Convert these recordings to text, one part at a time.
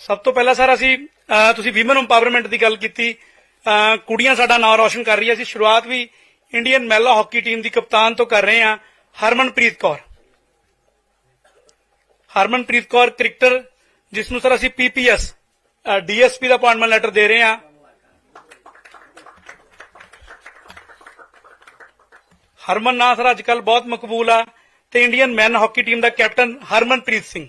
ਸਭ ਤੋਂ ਪਹਿਲਾਂ ਸਰ ਅਸੀਂ ਤੁਸੀਂ ਵਿਮਨ ਇੰਪਾਵਰਮੈਂਟ ਦੀ ਗੱਲ ਕੀਤੀ। ਕੁੜੀਆਂ ਸਾਡਾ ਨਾਮ ਰੌਸ਼ਨ ਕਰ ਰਹੀਆਂ ਹੈ ਅਸੀਂ ਸ਼ੁਰੂਆਤ ਵੀ ਇੰਡੀਅਨ ਮਹਿਲਾ ਹਾਕੀ ਟੀਮ ਦੀ ਕਪਤਾਨ ਤੋਂ ਕਰ ਰਹੇ ਹਾਂ, ਹਰਮਨਪ੍ਰੀਤ ਕੌਰ। ਹਰਮਨਪ੍ਰੀਤ ਕੌਰ ਕ੍ਰਿਕਟਰ ਜਿਸ ਨੂੰ ਸਰ ਅਸੀਂ ਪੀਪੀਐਸ ਡੀਐਸਪੀ ਦਾ ਅਪਾਇੰਟਮੈਂਟ ਲੈਟਰ ਦੇ ਰਹੇ ਹਾਂ। ਹਰਮਨ ਨਾਂ ਸਰ ਅੱਜਕੱਲ ਬਹੁਤ ਮਕਬੂਲ ਆ। ਤੇ ਇੰਡੀਅਨ ਮੈਨ ਹਾਕੀ ਟੀਮ ਦਾ captain Harmanpreet Singh.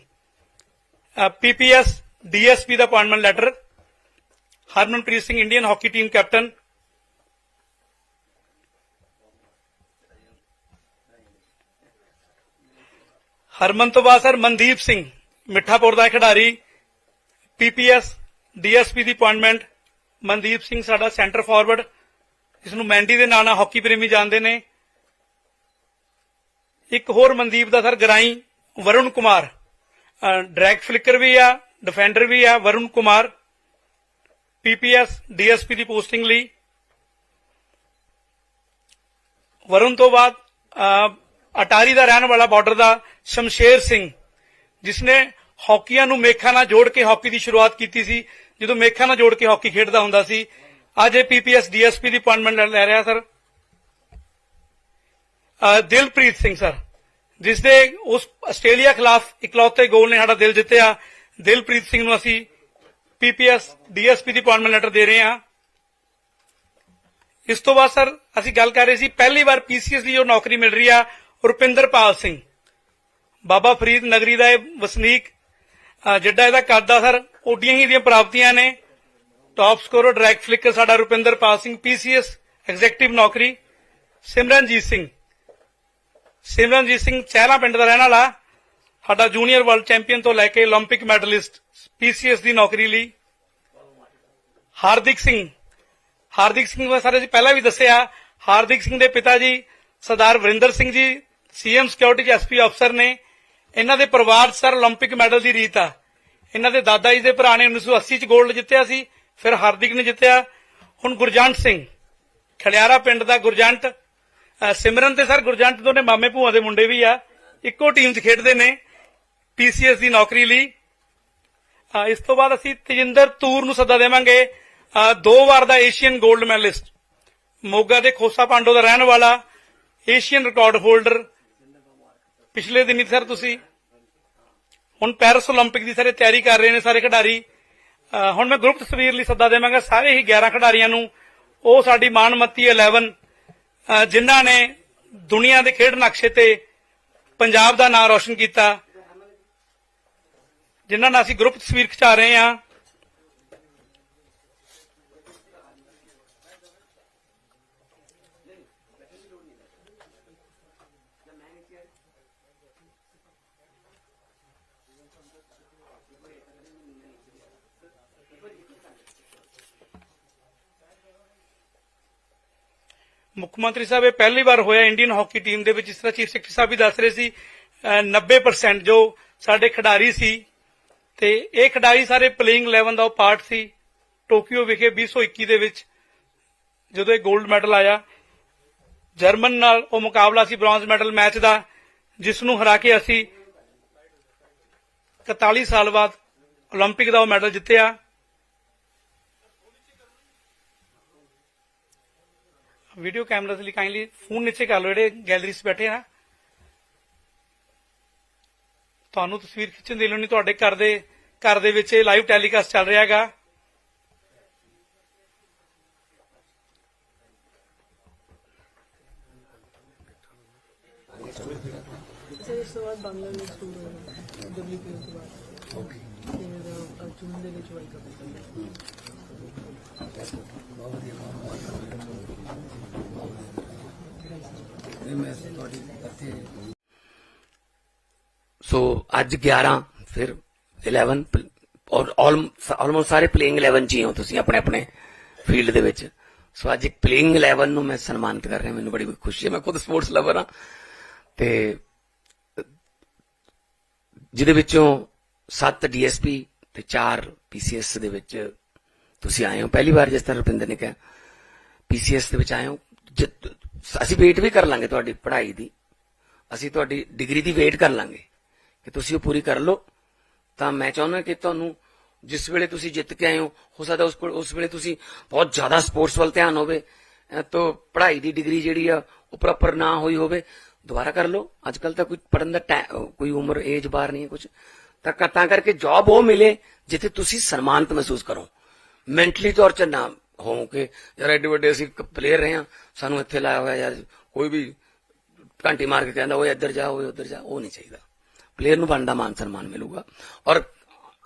PPS DSP ਦਾ appointment letter Harmanpreet Singh Indian hockey team captain Harman ਤੋਂ ਬਾਅਦ ਸਰ ਮਨਦੀਪ ਸਿੰਘ, ਮਿੱਠਾਪੁਰ ਦਾ ਖਿਡਾਰੀ। ਪੀਪੀਐਸ ਡੀਐਸਪੀ ਦੀ ਅਪਾਇੰਟਮੈਂਟ ਮਨਦੀਪ ਸਿੰਘ ਸਾਡਾ ਸੈਂਟਰ ਫਾਰਵਰਡ ਇਸ ਨੂੰ ਮੈਂਡੀ ਦੇ ਨਾਂ ਨਾਲ ਹਾਕੀ ਪ੍ਰੇਮੀ ਜਾਣਦੇ ਨੇ। ਇੱਕ ਹੋਰ ਮਨਦੀਪ ਦਾ ਸਰ ਗਰਾਈ, ਵਰੁਣ ਕੁਮਾਰ। ਡਰੈਗ ਫਲਿਕਰ ਵੀ ਆ ਡਿਫੈਂਡਰ ਵੀ ਆ, ਵਰੁਣ ਕੁਮਾਰ ਪੀਪੀਐਸ ਡੀਐਸਪੀ ਦੀ ਪੋਸਟਿੰਗ ਲਈ। ਵਰੁਣ ਤੋਂ ਬਾਅਦ ਅਟਾਰੀ ਦਾ ਰਹਿਣ ਵਾਲਾ ਬਾਰਡਰ ਦਾ ਸ਼ਮਸ਼ੇਰ ਸਿੰਘ, ਜਿਸਨੇ ਹਾਕੀਆਂ ਨੂੰ ਮੇਖਾਂ ਨਾਲ ਜੋੜ ਕੇ ਹਾਕੀ ਦੀ ਸ਼ੁਰੂਆਤ ਕੀਤੀ ਸੀ। ਜਦੋਂ ਮੇਖਾਂ ਨਾਲ ਜੋੜ ਕੇ ਹਾਕੀ ਖੇਡਦਾ ਹੁੰਦਾ ਸੀ, ਅੱਜ ਇਹ ਪੀਪੀਐਸ ਡੀਐਸਪੀ ਦੀ ਅਪਾਇੰਟਮੈਂਟ ਲੈ ਰਿਹਾ ਸਰ। ਦਿਲਪ੍ਰੀਤ ਸਿੰਘ ਸਰ। ਜਿਸ ਦੇ ਉਸ ਆਸਟ੍ਰੇਲੀਆ ਖਿਲਾਫ ਇਕਲੌਤੇ ਗੋਲ ਨੇ ਸਾਡਾ ਦਿਲ ਜਿੱਤਿਆ। ਦਿਲਪ੍ਰੀਤ ਸਿੰਘ ਨੂੰ ਅਸੀਂ ਪੀਪੀਐਸ, ਡੀਐਸਪੀ ਦੀ ਅਪਾਇੰਟਮੈਂਟ ਲੈਟਰ ਦੇ ਰਹੇ ਹਾਂ। ਇਸ ਤੋਂ ਬਾਅਦ ਸਰ, ਅਸੀਂ ਗੱਲ ਕਰ ਰਹੇ ਸੀ, ਪਹਿਲੀ ਵਾਰ ਪੀਸੀਐਸ ਦੀ ਜੋ ਨੌਕਰੀ ਮਿਲ ਰਹੀ ਆ ਰੁਪਿੰਦਰਪਾਲ ਸਿੰਘ। ਬਾਬਾ ਫਰੀਦ ਨਗਰੀ ਦਾ ਇਹ ਵਸਨੀਕ ਅਹ ਜਿੱਡਾ ਇਹਦਾ ਕਰਦਾ ਸਰ, ਓਡੀਆਂ ਹੀ ਦੀਆਂ ਪ੍ਰਾਪਤੀਆਂ ਨੇ। ਟਾਪ ਸਕੋਰਰ ਡਰੈਗ ਫਲਿੱਕਰ ਸਾਡਾ ਰੁਪਿੰਦਰਪਾਲ ਸਿੰਘ, ਪੀਸੀਐਸ ਐਗਜ਼ੈਕਟਿਵ ਨੌਕਰੀ। ਸਿਮਰਨਜੀਤ ਸਿੰਘ ਸਿਮਰਨਜੀਤ ਸਿੰਘ ਚਹਿਲਾ ਪਿੰਡ ਦਾ ਰਹਿਣ ਵਾਲਾ, ਸਾਡਾ ਜੂਨੀਅਰ ਵਰਲਡ ਚੈਂਪੀਅਨ ਤੋਂ ਲੈ ਕੇ 올림픽 ਮੈਡਲਿਸਟ, ਪੀਸੀਐਸ ਦੀ ਨੌਕਰੀ ਲਈ। ਹਾਰਦਿਕ ਸਿੰਘ ਹਾਰਦਿਕ ਸਿੰਘ ਦਾ ਸਾਰੇ ਜੀ ਪਹਿਲਾਂ ਵੀ ਦੱਸਿਆ, ਹਾਰਦਿਕ ਸਿੰਘ ਦੇ ਪਿਤਾ ਜੀ ਸਰਦਾਰ Varinder Singh ji, CM security SP ਅਫਸਰ ਨੇ। ਇਹਨਾਂ ਦੇ ਪਰਿਵਾਰ ਸਰ 올림픽 ਮੈਡਲ ਦੀ ਰੀਤ ਆ। ਇਹਨਾਂ ਦੇ ਦਾਦਾ ਜੀ ਦੇ ਭਰਾ ਨੇ 1980 ਚ 골ਡ ਜਿੱਤਿਆ ਸੀ, ਫਿਰ ਹਾਰਦਿਕ ਨੇ ਜਿੱਤਿਆ। ਹੁਣ ਗੁਰਜੰਟ ਸਿੰਘ, ਖਲਿਆਰਾ ਪਿੰਡ ਦਾ ਗੁਰਜੰਟ ਸਿਮਰਨ ਤੇ ਸਰ, ਗੁਰਜੰਟ ਦੋਨੇ ਮਾਮੇ ਭੂਆ ਦੇ ਮੁੰਡੇ ਵੀ ਆ। ਇੱਕੋ ਟੀਮ 'ਚ ਖੇਡਦੇ ਨੇ ਪੀਸੀਐਸ ਦੀ ਨੌਕਰੀ ਲਈ। ਇਸ ਤੋਂ ਬਾਅਦ ਅਸੀਂ ਤਜਿੰਦਰ ਤੂਰ ਨੂੰ ਸੱਦਾ ਦੇਵਾਂਗੇ। ਦੋ ਵਾਰ ਦਾ ਏਸ਼ੀਅਨ 골ਡ ਮੈਡਲਿਸਟ ਮੋਗਾ ਦੇ ਖੋਸਾ ਪਾਂਡੋ ਦਾ ਰਹਿਣ ਵਾਲਾ ਏਸ਼ੀਅਨ ਰਿਕਾਰਡ ਹੋਲਡਰ ਪਿਛਲੇ ਦਿਨੀ ਸਰ ਤੁਸੀਂ ਹੁਣ ਪੈਰਿਸ 올림픽 ਦੀ ਸਾਰੇ ਤਿਆਰੀ ਕਰ ਰਹੇ ਨੇ ਸਾਰੇ ਖਿਡਾਰੀ। ਹੁਣ ਮੈਂ ਗਰੁੱਪ ਤਸਵੀਰ ਲਈ ਸੱਦਾ ਦੇਵਾਂਗਾ। ਸਾਰੇ ਹੀ 11 ਖਿਡਾਰੀਆਂ ਨੂੰ, ਉਹ ਸਾਡੀ ਮਾਨਮਤੀ 11 ਜਿਨ੍ਹਾਂ ਨੇ ਦੁਨੀਆ ਦੇ ਖੇਡ ਨਕਸ਼ੇ ਤੇ ਪੰਜਾਬ ਦਾ ਨਾਮ ਰੌਸ਼ਨ ਕੀਤਾ, ਜਿਨ੍ਹਾਂ ਨਾਲ ਅਸੀਂ ਗਰੁੱਪ ਤਸਵੀਰ ਖਿਚਾ ਰਹੇ ਹਾਂ ਮੁੱਖ ਮੰਤਰੀ ਸਾਹਿਬ, ਇਹ ਪਹਿਲੀ ਵਾਰ ਹੋਇਆ ਇੰਡੀਅਨ ਹਾਕੀ ਟੀਮ ਦੇ ਵਿੱਚ, ਜਿਸ ਤਰ੍ਹਾਂ ਚੀਫ ਸੈਕਟਰੀ ਸਾਹਿਬ ਵੀ ਦੱਸ ਰਹੇ ਸੀ 90% ਜੋ ਸਾਡੇ ਖਿਡਾਰੀ ਸੀ, ਤੇ ਇਹ ਖਿਡਾਰੀ ਸਾਰੇ ਪਲੇਇੰਗ 11 ਦਾ ਪਾਰਟ ਸੀ, ਟੋਕੀਓ ਵਿਖੇ 2021 ਦੇ ਵਿੱਚ, ਜਦੋਂ ਇਹ 골ਡ ਮੈਡਲ ਆਇਆ, ਜਰਮਨ ਨਾਲ ਉਹ ਮੁਕਾਬਲਾ ਸੀ ਬ੍ਰੌਂਜ਼ ਮੈਡਲ ਮੈਚ ਦਾ ਜਿਸ ਨੂੰ ਹਰਾ ਕੇ ਅਸੀਂ 41 ਸਾਲ ਬਾਅਦ 올림픽 ਦਾ ਉਹ ਮੈਡਲ ਜਿੱਤਿਆ। ਵੀਡੀਓ ਕੈਮਰਾਸ ਲਈ ਕਾਈਂਡਲੀ ਫੋਨ ਨੀਚੇ ਕਰ ਲਓ ਜਿਹੜੇ ਗੈਲਰੀ 'ਚ ਬੈਠੇ ਆ। ਤੁਹਾਨੂੰ ਤਸਵੀਰ ਖਿੱਚਣ ਦੀ ਲੋੜ ਨਹੀਂ ਤੁਹਾਡੇ ਘਰ ਦੇ ਘਰ ਦੇ ਵਿੱਚ ਇਹ ਲਾਈਵ ਟੈਲੀਕਾਸਟ ਚੱਲ ਰਿਹਾ ਹੈਗਾ। ਸਰ ਇਸ ਤੋਂ ਬਾਅਦ ਬੰਗਲਾਦੇਸ਼ ਟੂਰ ਹੋਏਗਾ। ਡਬਲਯੂਪੀਓ ਤੋਂ ਬਾਅਦ। ਓਕੇ ਫਿਰ ਅਹ, ਜੂਨ ਦੇ ਵਿੱਚ ਵਰਲਡ ਕੱਪ ਸੋ ਅੱਜ 11 ਫਿਰ 11 ਔਰ ਆਲਮੋਸਟ ਸਾਰੇ ਪਲੇਇੰਗ 11 ਚ ਹੀ ਹੋ ਤੁਸੀਂ ਆਪਣੇ ਆਪਣੇ ਫੀਲਡ ਦੇ ਵਿੱਚ। ਸੋ ਅੱਜ ਇੱਕ ਪਲੇਇੰਗ 11 ਨੂੰ ਮੈਂ ਸਨਮਾਨਿਤ ਕਰ ਰਿਹਾ, ਮੈਨੂੰ ਬੜੀ ਖੁਸ਼ੀ ਹੈ, ਮੈਂ ਖੁਦ ਸਪੋਰਟਸ ਲਵਰ ਹਾਂ। ਤੇ ਜਿਹਦੇ ਵਿੱਚੋਂ 7 ਡੀਐਸਪੀ ਤੇ 4 ਪੀਸੀਐਸ ਦੇ ਵਿੱਚ ਤੁਸੀਂ ਆਏ ਹੋ, ਪਹਿਲੀ ਵਾਰ ਜਿਸ ਤਰ੍ਹਾਂ ਰੁਪਿੰਦਰ ਨੇ ਕਿਹਾ ਪੀਸੀਐਸ ਦੇ ਵਿੱਚ ਆਏ ਹੋ, ਜਿ- ਅਸੀਂ ਵੇਟ ਵੀ ਕਰ ਲਾਂਗੇ ਤੁਹਾਡੀ ਪੜ੍ਹਾਈ ਦੀ, ਅਸੀਂ ਤੁਹਾਡੀ ਡਿਗਰੀ ਦੀ ਵੇਟ ਕਰ ਲਾਂਗੇ, ਕਿ ਤੁਸੀਂ ਉਹ ਪੂਰੀ ਕਰ ਲਓ, ਤਾਂ ਮੈਂ ਚਾਹੁੰਦਾ ਕਿ ਤੁਹਾਨੂੰ ਜਿਸ ਵੇਲੇ ਤੁਸੀਂ ਜਿੱਤ ਕੇ ਆਏ ਹੋ ਹੋ ਸਕਦਾ ਉਸ ਕੋਲ ਉਸ ਵੇਲੇ ਤੁਸੀਂ ਬਹੁਤ ਜ਼ਿਆਦਾ ਸਪੋਰਟਸ ਵੱਲ ਧਿਆਨ ਹੋਵੇ, ਅਹ ਪੜ੍ਹਾਈ ਦੀ ਡਿਗਰੀ ਜਿਹੜੀ ਆ, ਉਹ ਪ੍ਰੋਪਰ ਨਾ ਹੋਈ ਹੋਵੇ, ਦੁਬਾਰਾ ਕਰ ਲਓ ਅੱਜ ਕੱਲ ਤਾਂ ਕੋਈ ਪੜਨ ਦਾ ਟੈ- ਕੋਈ ਉਮਰ ਏਜ ਬਾਰ ਨਹੀਂ ਹੈ ਕੁਝ ਤਾਂ ਕ- ਤਾਂ ਕਰਕੇ ਜੌਬ ਉਹ ਮਿਲੇ, ਜਿੱਥੇ ਤੁਸੀਂ ਸਨਮਾਨਿਤ ਮਹਿਸੂਸ ਕਰੋ। ਮੈਂਟਲੀ ਤੌਰ 'ਚ ਨਾ ਹੋ ਕਿ ਯਾਰ ਐਡੇ ਵੱਡੇ ਅਸੀਂ ਪਲੇਅਰ ਰਹੇ ਹਾਂ ਸਾਨੂੰ ਇੱਥੇ ਲਾਇਆ ਹੋਇਆ ਯਾਰ ਕੋਈ ਵੀ ਘੰਟੀ ਮਾਰ ਕੇ ਕਹਿੰਦਾ ਓਏ ਇੱਧਰ ਜਾ ਓਏ ਉੱਧਰ ਜਾ ਉਹ ਨਹੀਂ ਚਾਹੀਦਾ ਪਲੇਅਰ ਨੂੰ ਬਣਦਾ ਮਾਨ ਸਨਮਾਨ ਮਿਲੂਗਾ ਔਰ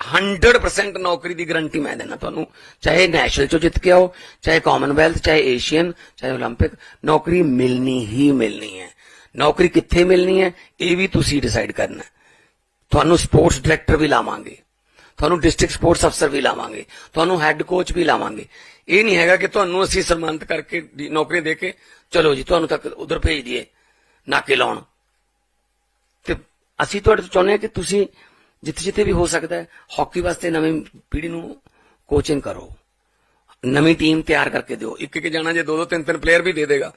100% ਨੌਕਰੀ ਦੀ ਗਾਰੰਟੀ ਮੈਂ ਦੇਣਾ ਤੁਹਾਨੂੰ ਚਾਹੇ ਨੈਸ਼ਨਲ ਚੋਂ ਜਿੱਤ ਕੇ ਆਓ ਚਾਹੇ ਕਾਮਨਵੈਲਥ ਚਾਹੇ ਏਸ਼ੀਅਨ ਚਾਹੇ 올림픽 ਨੌਕਰੀ ਮਿਲਣੀ ਹੀ ਮਿਲਣੀ ਹੈ ਨੌਕਰੀ ਕਿੱਥੇ ਮਿਲਣੀ ਹੈ ਇਹ ਵੀ ਤੁਸੀਂ ਡਿਸਾਈਡ ਕਰਨਾ ਹੈ ਤੁਹਾਨੂੰ ਸਪੋਰਟਸ ਡਾਇਰੈਕਟਰ ਵੀ ਲਾਵਾਂਗੇ ਤੁਹਾਨੂੰ ਡਿਸਟ੍ਰਿਕਟ ਸਪੋਰਟਸ ਅਫਸਰ ਵੀ ਲਾਵਾਂਗੇ, ਤੁਹਾਨੂੰ ਹੈੱਡ ਕੋਚ ਵੀ ਲਾਵਾਂਗੇ। ਇਹ ਨਹੀਂ ਹੈਗਾ ਕਿ ਤੁਹਾਨੂੰ ਅਸੀਂ ਸਨਮਾਨਿਤ ਕਰਕੇ ਨੌਕਰੀ ਦੇ ਕੇ, ਚਲੋ ਜੀ, ਤੁਹਾਨੂੰ ਤੱਕ ਉਧਰ ਭੇਜ ਦਈਏ, ਨਾਕੇ ਲਾਉਣ। ਤੇ ਅਸੀਂ ਤੁਹਾਡੇ ਤੋਂ ਚਾਹੁੰਦੇ ਹਾਂ ਕਿ ਤੁਸੀਂ ਜਿੱਥੇ ਜਿੱਥੇ ਵੀ ਹੋ ਸਕਦਾ ਹੈ ਹਾਕੀ ਵਾਸਤੇ ਨਵੀਂ ਪੀੜ੍ਹੀ ਨੂੰ ਕੋਚਿੰਗ ਕਰੋ। ਨਵੀਂ ਟੀਮ ਤਿਆਰ ਕਰਕੇ ਦਿਓ। ਇੱਕ ਇੱਕ ਜਾਣਾ ਜੇ ਦੋ ਦੋ ਤਿੰਨ ਤਿੰਨ ਪਲੇਅਰ ਵੀ ਦੇ ਦੇਗਾ।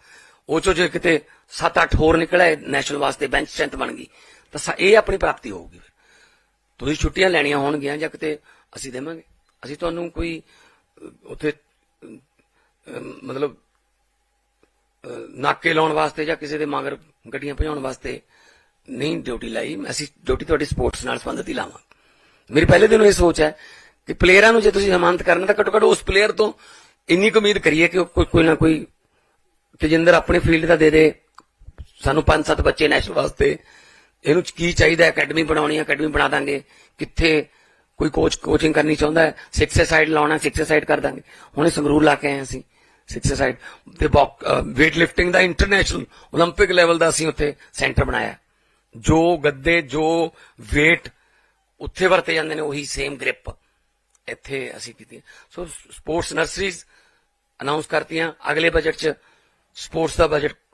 ਉਹ ਚੋਂ ਜੇ ਕਿਤੇ 7-8 ਹੋਰ ਨਿਕਲਿਆ ਨੈਸ਼ਨਲ ਵਾਸਤੇ ਬੈਂਚ ਸਟ੍ਰੈਂਥ ਬਣ ਗਈ, ਤਾਂ ਇਹ ਆਪਣੀ ਪ੍ਰਾਪਤੀ ਹੋਊਗੀ। ਤੁਸੀਂ ਛੁੱਟੀਆਂ ਲੈਣੀਆਂ ਹੋਣਗੀਆਂ ਜਾਂ ਕਿਤੇ ਅਸੀਂ ਦੇਵਾਂਗੇ। ਅਸੀਂ ਤੁਹਾਨੂੰ ਕੋਈ ਉੱਥੇ ਮਤਲਬ ਨਾਕੇ ਲਾਉਣ ਵਾਸਤੇ ਜਾਂ ਕਿਸੇ ਦੇ ਮਗਰ ਗੱਡੀਆਂ ਭਜਾਉਣ ਵਾਸਤੇ ਨਹੀਂ ਡਿਊਟੀ ਲਾਈ। ਅਸੀਂ ਡਿਊਟੀ ਤੁਹਾਡੀ ਸਪੋਰਟਸ ਨਾਲ ਸੰਬੰਧਿਤ ਹੀ ਲਾਵਾਂ। ਮੇਰੀ ਪਹਿਲੇ ਦਿਨੋਂ ਇਹ ਸੋਚ ਹੈ ਕਿ ਪਲੇਅਰਾਂ ਨੂੰ ਜੇ ਤੁਸੀਂ ਹਮਾਨਤ ਕਰਨਾ ਤਾਂ ਘੱਟੋ ਘੱਟ ਉਸ ਪਲੇਅਰ ਤੋਂ ਇੰਨੀ ਕੁ ਉਮੀਦ ਕਰੀਏ ਕਿ ਉਹ ਕੋਈ ਕੋਈ ਨਾ ਕੋਈ ਤੇਜਿੰਦਰ ਆਪਣੇ ਫੀਲਡ ਦਾ ਦੇ ਦੇ। ਸਾਨੂੰ ਪੰਜ ਸੱਤ ਬੱਚੇ ਨੈਸ਼ਨਲ ਵਾਸਤੇ ਇਹਨੂੰ ਕੀ ਚਾਹੀਦਾ ਅਕੈਡਮੀ ਬਣਾਉਣੀ ਹੈ ਅਕੈਡਮੀ ਬਣਾ ਦਾਂਗੇ ਕਿੱਥੇ ਕੋਈ ਕੋਚ ਕੋਚਿੰਗ ਕਰਨੀ ਚਾਹੁੰਦਾ ਹੈ ਸਿਕਸ ਸਾਈਡ ਲਾਉਣਾ ਸਿਕਸ ਸਾਈਡ ਕਰ ਦਾਂਗੇ ਹੁਣੇ ਸੰਗਰੂਰ ਲਾ ਕੇ ਆਏ ਹਾਂ ਅਸੀਂ ਸਿਕਸ ਸਾਈਡ ਤੇ weight lifting ਦਾ ਇੰਟਰਨੈਸ਼ਨਲ 올림픽 ਲੈਵਲ ਦਾ ਅਸੀਂ ਉੱਥੇ ਸੈਂਟਰ ਬਣਾਇਆ ਜੋ ਗੱਦੇ ਜੋ weight ਉੱਥੇ ਵਰਤੇ ਜਾਂਦੇ ਨੇ ਉਹੀ ਸੇਮ ਗ੍ਰਿਪ ਇੱਥੇ ਅਸੀਂ ਕੀਤੀ ਹੈ। ਸੋ ਸਪੋਰਟਸ ਨਰਸਰੀਜ਼ ਅਨਾਉਂਸ ਕਰਤੀਆਂ ਅਗਲੇ ਬਜਟ 'ਚ ਸਪੋਰਟਸ ਦਾ ਬਜਟ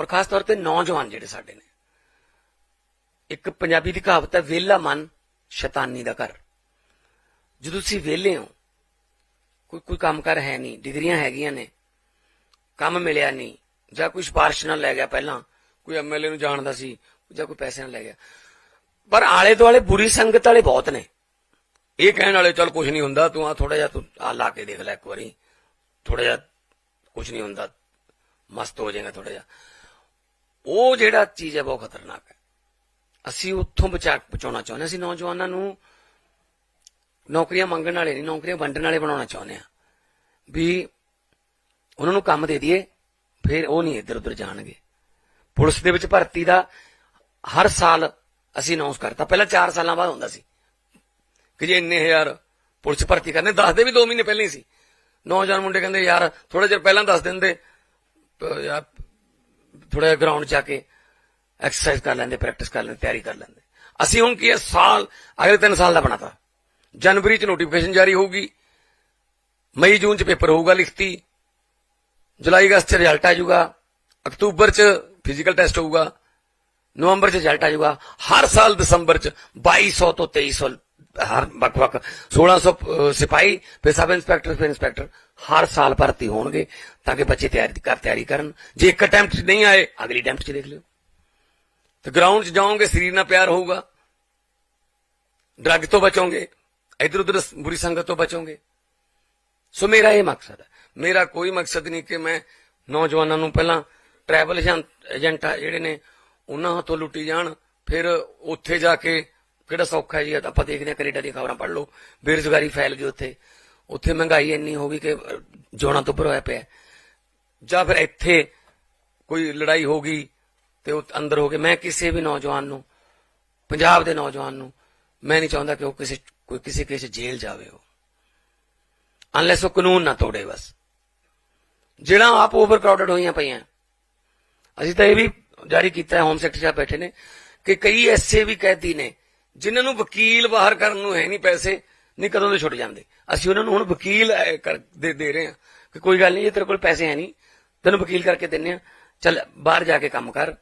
ਔਰ ਖਾਸ ਤੌਰ ਤੇ ਨੌਜਵਾਨ ਜਿਹੜੇ ਸਾਡੇ ਨੇ। ਇੱਕ ਪੰਜਾਬੀ ਦੀ ਕਹਾਵਤ ਹੈ, ਵਿਹਲਾ ਮਨ ਸ਼ੈਤਾਨੀ ਦਾ ਘਰ। ਜਦੋਂ ਤੁਸੀਂ ਵਿਹਲੇ ਹੋ, ਕੋਈ ਕੋਈ ਕੰਮ ਕਰ ਹੈ ਨਹੀਂ, ਡਿਗਰੀਆਂ ਹੈਗੀਆਂ ਨੇ, ਕੰਮ ਮਿਲਿਆ ਨਹੀਂ, ਜਾਂ ਕੋਈ ਸਿਫਾਰਿਸ਼ ਨਾਲ ਲੈ ਗਿਆ ਪਹਿਲਾਂ, ਕੋਈ ਐਮਐਲਏ ਨੂੰ ਜਾਣਦਾ ਸੀ, ਜਾਂ ਕੋਈ ਪੈਸੇ ਨਾਲ ਲੈ ਗਿਆ। ਪਰ ਆਲੇ ਦੁਆਲੇ ਬੁਰੀ ਸੰਗਤ ਵਾਲੇ ਬਹੁਤ ਨੇ। ਇਹ ਕਹਿਣ ਵਾਲੇ, ਚੱਲ ਕੁਝ ਨਹੀਂ ਹੁੰਦਾ, ਤੂੰ ਆ ਥੋੜਾ ਜਿਹਾ, ਤੂੰ ਆ ਲਾ ਕੇ ਦੇਖ ਲੈ ਇੱਕ ਵਾਰੀ। ਥੋੜਾ ਜਿਹਾ ਕੁਝ ਨਹੀਂ ਹੁੰਦਾ। ਮਸਤ ਹੋ ਜਾਏਗਾ ਥੋੜਾ ਜਿਹਾ। ਉਹ ਜਿਹੜਾ ਚੀਜ਼ ਹੈ ਬਹੁਤ ਖਤਰਨਾਕ ਹੈ। ਅਸੀਂ ਉੱਥੋਂ ਬਚਾ ਬਚਾਉਣਾ ਚਾਹੁੰਦੇ ਹਾਂ। ਅਸੀਂ ਨੌਜਵਾਨਾਂ ਨੂੰ ਨੌਕਰੀਆਂ ਮੰਗਣ ਵਾਲੇ ਨਹੀਂ, ਨੌਕਰੀਆਂ ਵੰਡਣ ਵਾਲੇ ਬਣਾਉਣਾ ਚਾਹੁੰਦੇ ਹਾਂ। ਵੀ ਉਹਨਾਂ ਨੂੰ ਕੰਮ ਦੇ ਦਈਏ, ਫਿਰ ਉਹ ਨਹੀਂ ਇੱਧਰ ਉੱਧਰ ਜਾਣਗੇ। ਪੁਲਿਸ ਦੇ ਵਿੱਚ ਭਰਤੀ ਦਾ ਹਰ ਸਾਲ ਅਸੀਂ ਅਨਾਉਂਸ ਕਰਤਾ। ਪਹਿਲਾਂ 4 ਸਾਲਾਂ ਬਾਅਦ ਹੁੰਦਾ ਸੀ ਕਿ ਜੇ ਇੰਨੇ ਹਜ਼ਾਰ ਪੁਲਿਸ ਭਰਤੀ ਕਰਨੇ ਦੱਸਦੇ ਵੀ 2 ਮਹੀਨੇ ਪਹਿਲਾਂ ਹੀ ਸੀ। ਨੌਜਵਾਨ ਮੁੰਡੇ ਕਹਿੰਦੇ, ਯਾਰ ਥੋੜਾ ਜਿਹਾ ਪਹਿਲਾਂ ਦੱਸ ਦਿੰਦੇ ਯਾਰ ਥੋੜਾ ਜਿਹਾ ਗਰਾਊਂਡ ਜਾ ਕੇ ਐਕਸਰਸਾਈਜ਼ ਕਰ ਲੈਂਦੇ ਪ੍ਰੈਕਟਿਸ ਕਰ ਲੈਂਦੇ, ਤਿਆਰੀ ਕਰ ਲੈਂਦੇ। ਅਸੀਂ ਹੁਣ ਕੀ ਹੈ, ਸਾਲ, ਅਗਲੇ 3 ਸਾਲ ਦਾ ਬਣਾਤਾ ਜਨਵਰੀ 'ਚ ਨੋਟੀਫਿਕੇਸ਼ਨ ਜਾਰੀ ਹੋਊਗੀ, ਮਈ, ਜੂਨ 'ਚ ਪੇਪਰ ਹੋਊਗਾ ਲਿਖਤੀ, ਜੁਲਾਈ, ਅਗਸਤ 'ਚ ਰਿਜ਼ਲਟ ਆ ਜਾਊਗਾ, ਅਕਤੂਬਰ 'ਚ ਫਿਜ਼ੀਕਲ ਟੈਸਟ ਹੋਊਗਾ, ਨਵੰਬਰ 'ਚ ਰਿਜ਼ਲਟ ਆ ਜਾਊਗਾ, ਹਰ ਸਾਲ ਦਸੰਬਰ 'ਚ 2200 ਤੋਂ 2300 ਹਰ ਵੱਖ ਵੱਖ 1600 ਅਹ, ਸਿਪਾਹੀ ਫਿਰ ਸਬ ਇੰਸਪੈਕਟਰ ਫਿਰ ਇੰਸਪੈਕਟਰ ਹਰ ਸਾਲ ਭਰਤੀ ਹੋਣਗੇ ਤਾਂ ਕਿ ਬੱਚੇ ਤਿਆਰੀ ਕਰ ਤਿਆਰੀ ਕਰਨ। ਜੇ ਇੱਕ ਅਟੈਂਪਟ ਨਹੀਂ ਆਏ ਅਗਲੀ ਅਟੈਂਪਟ 'ਚ ਦੇਖ ਲਿਓ। ਤੇ ਗਰਾਊਂਡ 'ਚ ਜਾਓਗੇ ਸਰੀਰ ਨਾਲ ਪਿਆਰ ਹੋਊਗਾ। ਡਰੱਗ ਤੋਂ ਬਚੋਗੇ ਇਧਰ ਉਧਰ ਬੁਰੀ ਸੰਗਤ ਤੋਂ ਬਚੋਗੇ। ਸੋ ਮੇਰਾ ਇਹ ਮਕਸਦ ਹੈ। ਮੇਰਾ ਕੋਈ ਮਕਸਦ ਨਹੀਂ ਕਿ ਮੈਂ ਨੌਜਵਾਨਾਂ ਨੂੰ ਪਹਿਲਾਂ ਟਰੈਵਲ ਏਜੰਟ ਜਿਹੜੇ ਨੇ ਉਹਨਾਂ ਤੋਂ ਲੁੱਟੀ ਜਾਣ ਫਿਰ ਉੱਥੇ ਜਾ ਕੇ ਕਿਹੜਾ ਸੌਖਾ ਜੀ ਆਪਾਂ ਦੇਖਦੇ ਹਾਂ, ਕੈਨੇਡਾ ਦੀਆਂ ਖਬਰਾਂ ਪੜ੍ਹ ਲਓ। ਬੇਰੁਜ਼ਗਾਰੀ ਫੈਲ ਗਈ ਉੱਥੇ। ਉੱਥੇ ਮਹਿੰਗਾਈ ਇੰਨੀ ਹੋ ਗਈ ਕਿ ਜੋਣਾ ਤੋਂ ਉੱਪਰ ਪਿਆ। ਜਾਂ ਫਿਰ ਇੱਥੇ ਕੋਈ ਲੜਾਈ ਹੋ ਗਈ ਤੇ ਉਹ ਅੰਦਰ ਹੋ ਕੇ ਮੈਂ ਕਿਸੇ ਵੀ ਨੌਜਵਾਨ ਨੂੰ, ਪੰਜਾਬ ਦੇ ਨੌਜਵਾਨ ਨੂੰ, ਮੈਂ ਨਹੀਂ ਚਾਹੁੰਦਾ ਕਿ ਉਹ ਕਿਸੇ, ਕੋਈ ਕਿਸੇ ਕਿਸੇ ਜੇਲ੍ਹ ਜਾਵੇ ਉਹ। ਅਨਲੈਸ ਉਹ ਕਾਨੂੰਨ ਨਾ ਤੋੜੇ ਬਸ। ਜਿਹੜਾ ਆਪ ਓਵਰ ਕਰਾਊਡਡ ਹੋਈਆਂ ਪਈਆਂ। ਅਸੀਂ ਤਾਂ ਇਹ ਵੀ ਜਾਰੀ ਕੀਤਾ ਹੈ ਹੋਮ ਸੈਕਟਰੀ ਸਾਹਿਬ ਬੈਠੇ ਨੇ ਕਿ ਕਈ ਐਸੇ ਵੀ ਕੈਦੀ ਨੇ ਜਿਨ੍ਹਾਂ ਨੂੰ ਵਕੀਲ ਬਾਹਰ ਕਰਨ ਨੂੰ ਹੈ ਨਹੀਂ ਪੈਸੇ, ਨਹੀਂ ਕਦੋਂ ਦੇ ਛੁੱਟ ਜਾਂਦੇ। ਅਸੀਂ ਉਹਨਾਂ ਨੂੰ ਹੁਣ ਵਕੀਲ ਦੇ ਦੇ ਰਹੇ ਹਾਂ ਕਿ ਕੋਈ ਗੱਲ ਨਹੀਂ ਜੇ ਤੇਰੇ ਕੋਲ ਪੈਸੇ ਹੈ ਨਹੀਂ। ਤੈਨੂੰ ਵਕੀਲ ਕਰਕੇ ਦਿੰਨੇ ਆ ਚੱਲ, ਬਾਹਰ ਜਾ ਕੇ ਕੰਮ ਕਰ।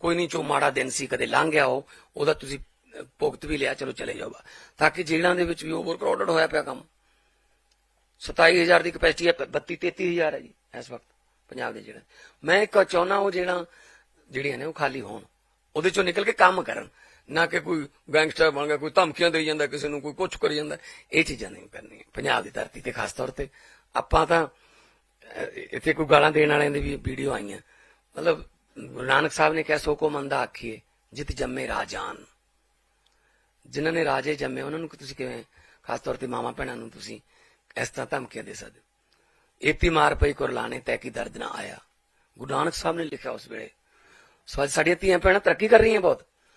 ਕੋਈ ਨਹੀਂ ਚੋ ਮਾੜਾ ਦਿਨ ਸੀ, ਕਦੇ ਲੰਘ ਗਿਆ ਉਹ, ਉਹਦਾ ਤੁਸੀਂ ਭੁਗਤ ਵੀ ਲਿਆ, ਚਲੋ ਚਲੇ ਜਾਓ ਤਾਂ ਕਿ ਜੇਲ੍ਹਾਂ ਦੇ ਵਿੱਚ ਵੀ ਓਵਰ ਕਰਾਊਡਡ ਹੋਇਆ ਪਿਆ ਕੰਮ। 27000 ਦੀ ਕਪੈਸਿਟੀ ਹੈ 32 33000 ਹੈ ਜੀ, ਇਸ ਵਕਤ, ਪੰਜਾਬ ਦੇ ਜਿਹੜਾ ਮੈਂ ਇੱਕ ਚਾਹੁੰਦਾ ਉਹ ਜਿਹੜਾ ਜਿਹੜੀਆਂ ਨੇ, ਉਹ ਖਾਲੀ ਹੋਣ। ਉਹਦੇ ਚੋਂ ਨਿਕਲ ਕੇ ਕੰਮ ਕਰਨ। ਨਾ ਕਿ ਕੋਈ ਗੈਂਗਸਟਰ ਬਣ ਗਿਆ, ਕੋਈ ਧਮਕੀਆਂ ਦੇਈ ਜਾਂਦਾ, ਕਿਸੇ ਨੂੰ ਕੋਈ ਕੁਝ ਕਰੀ ਜਾਂਦਾ, ਇਹ ਚੀਜ਼ਾਂ ਨਹੀਂ ਕਰਨੀਆਂ। ਪੰਜਾਬ ਦੀ ਧਰਤੀ ਤੇ ਖਾਸ ਤੌਰ ਤੇ ਆਪਾਂ ਤਾਂ ਇੱਥੇ ਕੋਈ ਗਾਲਾਂ ਦੇਣ ਵਾਲਿਆਂ ਦੀ ਵੀ ਵੀਡੀਓ ਆਈਆਂ। ਮਤਲਬ ਗੁਰੂ ਨਾਨਕ ਸਾਹਿਬ ਨੇ ਕਿਹਾ ਸੋ ਕੋ ਮੰਦਾ ਆਖੀਏ, ਜਿਤ ਜੰਮੇ ਰਾਜਾਨ। ਜਿਨ੍ਹਾਂ ਨੇ ਰਾਜੇ ਜੰਮੇ, ਉਹਨਾਂ ਨੂੰ ਤੁਸੀਂ ਕਿਵੇਂ, ਖਾਸ ਤੌਰ ਤੇ ਮਾਮਾ ਭੈਣਾਂ ਨੂੰ ਤੁਸੀਂ ਇਸ ਤਰ੍ਹਾਂ ਧਮਕੀਆਂ ਦੇ ਸਕਦੇ ਹੋ? ਏਤੀ ਮਾਰ ਪਈ ਕੁਰਲਾਣੇ ਤੈ ਕੀ ਦਰਦ ਨਾ ਆਇਆ। ਗੁਰੂ ਨਾਨਕ ਸਾਹਿਬ ਨੇ ਲਿਖਿਆ ਉਸ ਵੇਲੇ, ਸੋ ਅੱਜ ਸਾਡੀਆਂ ਧੀਆਂ ਭੈਣਾਂ ਤਰੱਕੀ ਕਰ ਰਹੀਆਂ ਬਹੁਤ।